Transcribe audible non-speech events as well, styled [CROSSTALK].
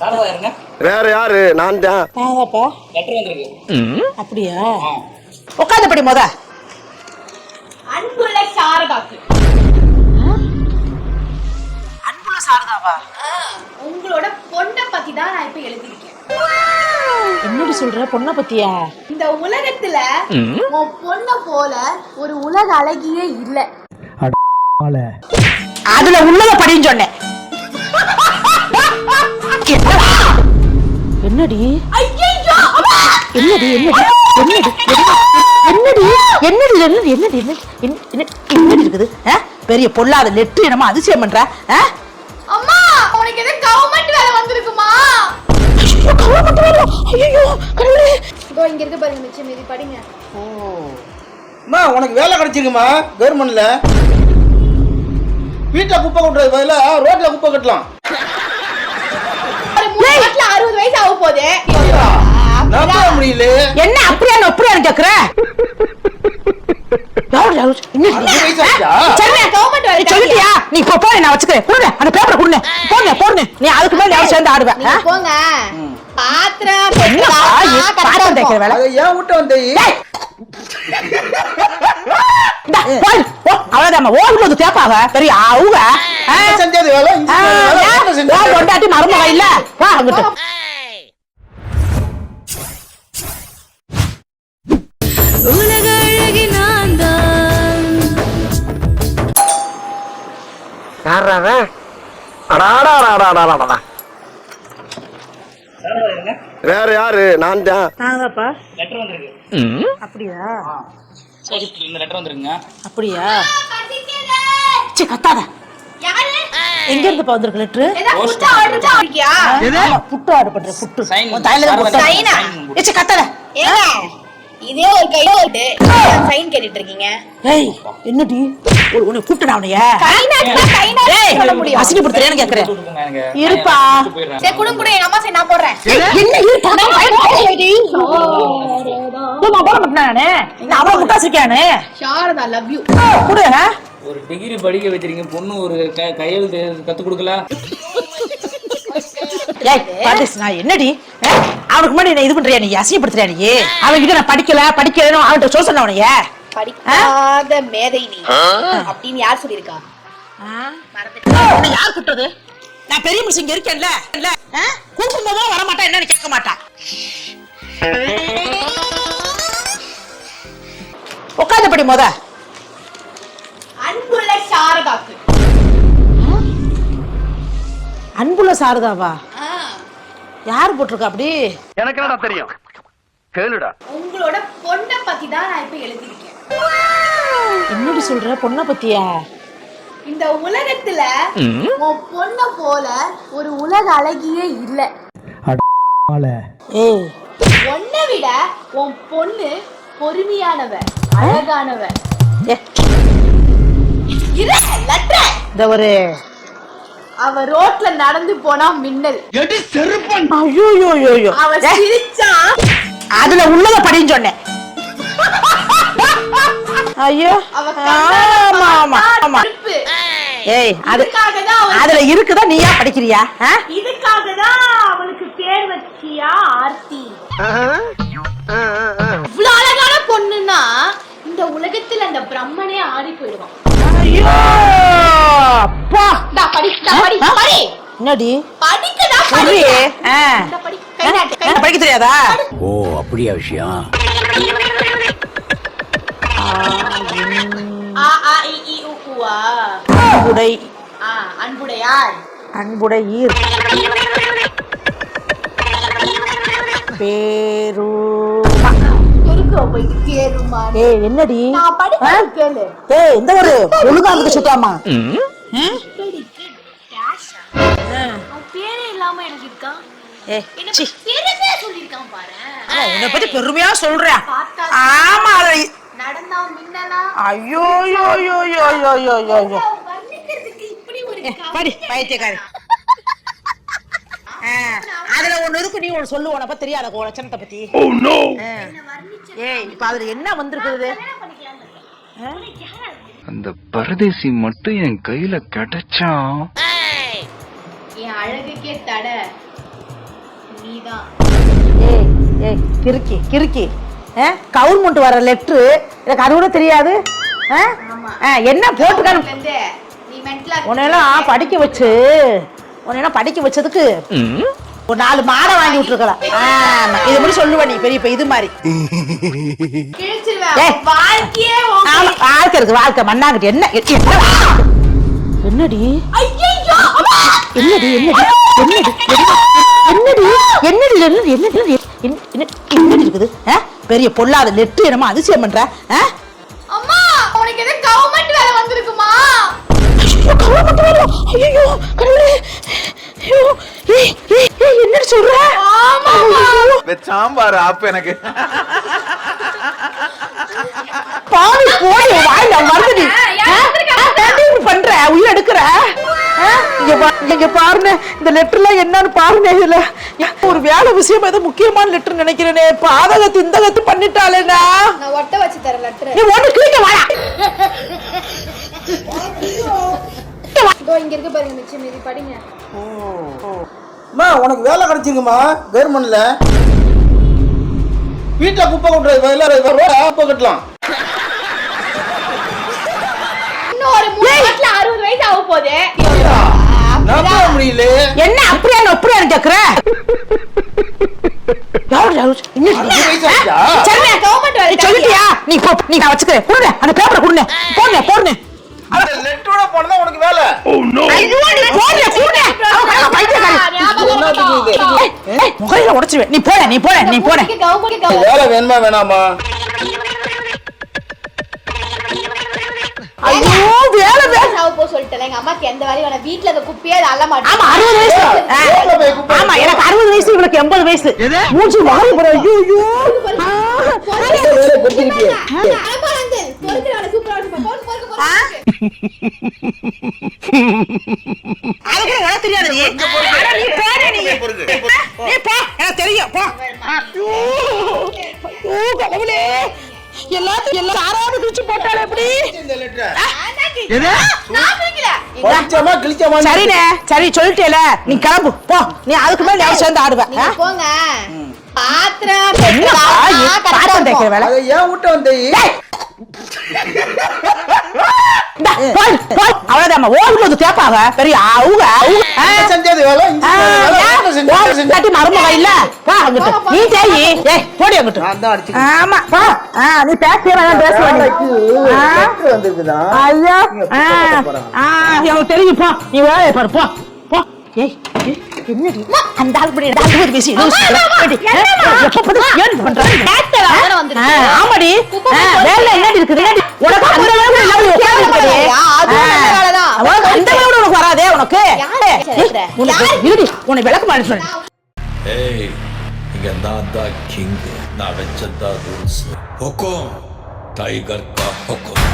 சாரதா வேற யாரு? நான் தான். அப்படியா. உட்காந்து படி முத. அன்புள்ள சாரதாக்கு. அன்புள்ள சாரதாவா? உங்களோட பொண்ணை பத்தி தான் நான் இப்ப எழுதியிருக்கேன். என்னடி சொல்ற? பொண்ணை பத்தியா? இந்த உலகத்துல உன் பொண்ணை போல ஒரு உலக அழகியே இல்ல. அதுல உள்ளத படின்னு சொன்னேன். என்னடி? ஐயோ என்னடி என்னடி என்னடி என்னடி என்னடி என்னடி என்னடி என்னடி என்ன- என்ன- என்னடி இருக்குது? பெரிய பொல்லாத லெட்டு என்னமோ அதிசயம் பண்ற? ஆ? அம்மா உனக்கு எது கவர்மெண்ட் வேலை வந்திருக்குமா? ஐயோ, கவலை வேலை. ஐயோ, கடவுளே. இதோ இங்க இருக்கு பாருங்க மிச்சம் படிங்க. அம்மா உனக்கு வேலை கிடைச்சிருக்குமா? கவர்மெண்ட்ல வீட்டுல குப்பை கொட்டுறது பதிலா ரோட்ல குப்பை கட்டலாம். ஒரு மூணு அறுபது வயசு ஆக போகுது. முடியல. என்ன அப்படியா அப்படியா கேக்குற சொல்லிட்டியா? நீ இப்போ போய் நான் வச்சுக்கிறேன். கொடுங்க அந்த பேப்பரை கொடுங்க போங்க போடுங்க நீ அதுக்கு மேல யாரும் சேர்ந்து ஆடுவேன் போங்க. பாத்திரம் பாத்திரம் தேய்க்கிற. வேலை? ஏன் விட்டு வந்த? அவ்வளவுதான் ஓடும்போது தேப்பாவ பெரிய அவங்க கொண்டாட்டி மருமக இல்ல. வா அங்கிட்டு. உலக அழகி நான் தான் வேற யாரு? நான் தான். அப்படியா? சரி இந்த லெட்டர் வந்துருங்க. அப்படியா? சே கத்தாத. எங்க இருந்து பா வந்திருக்கு லெட்டர் புட்டு ஆர்டர் புட்டு ஆர்டர் பண்ற புட்டு சைன் தலையில புட்டு சைனா ஏ கத்தாத. இதே ஒரு கையில இருக்கீங்க. ஏய் என்னடி? ஒரு உன்னை கூப்பிட்டா உனைய கை நாட்டுல கை நாட்டு ஏய் சொல்ல முடியும். அசிங்கப்படுத்துறேன்னு கேக்குறேன். கொடுங்க எனக்கு இருப்பா. நான் எடுத்துட்டு போயிடுறேன். சரி குடுங்க கூட எங்க அம்மா சரி நான் போடுறேன். என்ன இருப்பா நான் போட மாட்டேன் நானு? நான் அவ்வளவு முட்டாசிருக்கானு சாரதா லவ் யூ கொடு ஆ? ஒரு டிகிரி படிக்க வச்சிருக்கீங்க பொண்ணு ஒரு கையெழுத்து கத்து கொடுக்கல? ஏய் பாண்டிஸ் நான் என்னடி? அவனுக்கு முன்னாடி என்ன இது பண்றியா நீ? அசிங்கப்படுத்துறியா நீ? அவன்கிட்ட நான் படிக்கல படிக்கலன்னு அவன்கிட்ட சொல்ல சொன்ன உனைய படிக்காத மேதை நீ. அப்படின்னு யார் சொல்லிருக்கா உன்னை யார் கூப்பிட்டது? நான் பெரிய மனுஷன் இங்க இருக்கேன்ல. இல்ல கூப்பிடும் போதும் வர மாட்டா என்னன்னு கேட்க மாட்டா. உட்காந்து படி முத. அன்புள்ள சாரதாக்கு. அன்புள்ள சாரதாவா? யார் போட்டிருக்கா அப்படி? எனக்கு என்னடா தெரியும்? கேளுடா. உங்களோட பொண்ணை பத்தி தான் நான் இப்ப எழுதியிருக்கேன். என்னடி சொல்ற? பொண்ணை பத்தியா? இந்த உலகத்துல உன் பொண்ணை போல ஒரு உலக அழகியே இல்ல. ஏய். உன்னை விட உன் பொண்ணு பொறுமையானவ அழகானவ. இரு. இந்த ஒரு அவ ரோட்ல நடந்து போனா மின்னல். ஐயோ ஐயோ ஐயோ, ஐயோ. அவ ஏ, சிரிச்சா? அதுல உள்ளத படின்னு சொன்னேன். ஐயோ. அவ ஆமா ஆமா ஆமா. கருப்பு ஏய் அது அதுல இருக்குதா? நீயா படிக்கிறியா? இதுக்காக தான் அவளுக்கு பேர் வச்சியா ஆர்த்தி? இவ்வளவு அழகான பொண்ணுன்னா இந்த உலகத்துல அந்த பிரம்மனே ஆடி போயிடுவான். ஐயோ! அப்பா! இந்தா படி என்னடி? படிக்கடா படி. படிக்க தெரியாதா? ஓ அப்படியா விஷயம். ஆ ஆ இ இ உ உ ஆ. அன்புடை. ஆ அன்புடையார் அன்புடை ஈர். பேரு. ஏய் என்னடி? நான் படிக்க ஆ? கேளு. ஏய் இந்த ஒரு ஒழுங்கா இருக்கு சுத்தாமா பேரே இல்லாம என்ன பத்தி பெருமையா சொல்றேன் ஆமா ஐயோ ஐயோ ஐயோ ஐயோ ஐயோ ஐயோ ஐயோ ஐயோ. அவன் வர்ணிக்கிறதுக்கு இப்படி ஒரு ஏ, படி பைத்தியக்காரி. ஆ, அதுல ஒண்ணு இருக்கு நீ ஒண்ணு சொல்லு உனப்ப தெரியாத லட்சணத்தை பத்தி. ஆ. ஏய் இப்ப அதுல என்ன வந்திருக்குது? அந்த பரதேசி மட்டும் என் கையில கிடைச்சா என் அழகுக்கே தடை. நீதான். ஏய் ஏய் கிறுக்கி கிறுக்கி. கவர்மெண்ட் வர லெட்ரு எனக்கு அது கூட தெரியாது. ஆ? ஆ, என்ன மென்டலா உன்னையெல்லாம் படிக்க வச்சு உன்னையெல்லாம் படிக்க வச்சதுக்கு ஒரு நாலு மாடை வாங்கி விட்டுருக்கலாம் ஆமா. இது மாதிரி சொல்லுவ நீ? பெரிய இப்ப இது மாதிரி. வாழ்க்கை இருக்கு வாழ்க்கை. மண்ணாங்கட்டி என்ன என்னடி! என்னடி என்னடி? என்னடி என்னடி? என்னடி என்னடி என்னடி என்ன- என்ன- என்னடி இருக்குது? ஆ? பெரிய பொல்லாத லெட்டு என்னமோ அதிசயம் பண்ற? அம்மா உனக்கு எது கவர்மெண்ட் வேலை வந்திருக்குமா கடவுளே. ஐயையோ, கடவுளே. ஐயோ, ஏய், ஏய், ஏய், என்னடி சொல்ற சாம்பார் ஆப்பு எனக்கு பாவி போடி வாயில இப்படி பண்ற உயிர் எடுக்கிற? இங்க பா- இங்க பாருங்க இந்த லெட்டர்ல என்னன்னு பாருங்க இதுல. ஒரு வேலை விஷயம் ஏதோ முக்கியமான லெட்டர் நினைக்கிறேனே. பாதகத்து இந்த கத்து பண்ணிட்டாளேனா நான் ஒட்ட வச்சு தரேன் லெட்டர். நீ ஒண்ணு கிளிக்க வாடா. இதோ இங்க இருக்கு பாருங்க மிச்சம் மீதி படிங்க. அம்மா உனக்கு வேலை கிடைச்சிருக்குமா? கவர்மெண்ட்ல வீட்டுல குப்பை கொட்டுறது பதிலா ரோட்ல குப்பை கட்டலாம். ஒரு மூணு மாசத்துல அறுபது வயசு ஆக போகுது. நம்ப முடியல என்ன அப்படியா? அப்படியா கேக்குற சொல்லிட்டியா? நீ போ நீ நான் வச்சுக்கிறேன். கொடுங்க அந்த பேப்பரை கொடுங்க. போடுங்க போடுங்க. அந்த லெட்டரோட போனதா உனக்கு வேலை. ஐயோ, நீ போடுங்க கொடுங்க கடவுள் பைத்தியக்காரி. உடைச்சிருவேன். நீ போட நீ போட நீ போட. வேலை வேணுமா வேணாமா? சொல்லிட்டேன் எங்க அம்மாக்கு எந்த வேலையும் வேணாம். வீட்டுல இருக்க குப்பையே அதை அள்ள மாட்டேன். ஆமா அறுபது வயசு. ஆமா எனக்கு அறுபது வயசு இவளுக்கு எண்பது வயசு. மூச்சு மாறி போற. ஐயோ அது தெரியும். எல்லாத்தையும் எல்லாம் சாராம கிழிச்சு போட்டாலே எப்படி? நான் சரிண்ணே சரி சொல்லிட்டேல. நீ கிளம்பு. போ. நீ அதுக்கு மேல நீ சேர்ந்து ஆடுவ. ஆ? நீங்க போங்க பாத்திரம் பாத்திரம் தேய்க்கிற வேலை? அதை ஏன் விட்ட வந்த [LAUGHS] அவ்வளவுதாம்மா ஓடுல வந்து தேப்பாவ பெரிய அவங்க. இல்லாட்டி மருமக இல்ல. வா அங்கிட்டு. நீ தேயி. ஏய் போடி அங்கிட்டு. ஆமா போ ஆ நீ பேசவே வேணாம் பேச வந்திருக்குதா? ஐயா தெரியும் போ. நீ வேலையை பாரு போ. போ. ஏய் ஏய், என்னடி அந்த ஆள் பேசி எப்ப ஏன் பண்ற? ஆமாடி. வேலை என்னடி இருக்குது? உனக்கு அந்த அளவுக்கு இல்லாம. உனக்கு அந்த அளவுக்கு உனக்கு வராதே உனக்கு? இருடி உன்னை விளக்கு மாதிரி சொல்றேன் ஏய் இங்க நான் தான் கிங் நான் வச்சதா ரூல்ஸ் ஹொக்கோம் டைகர் கா ஹொக்கோம்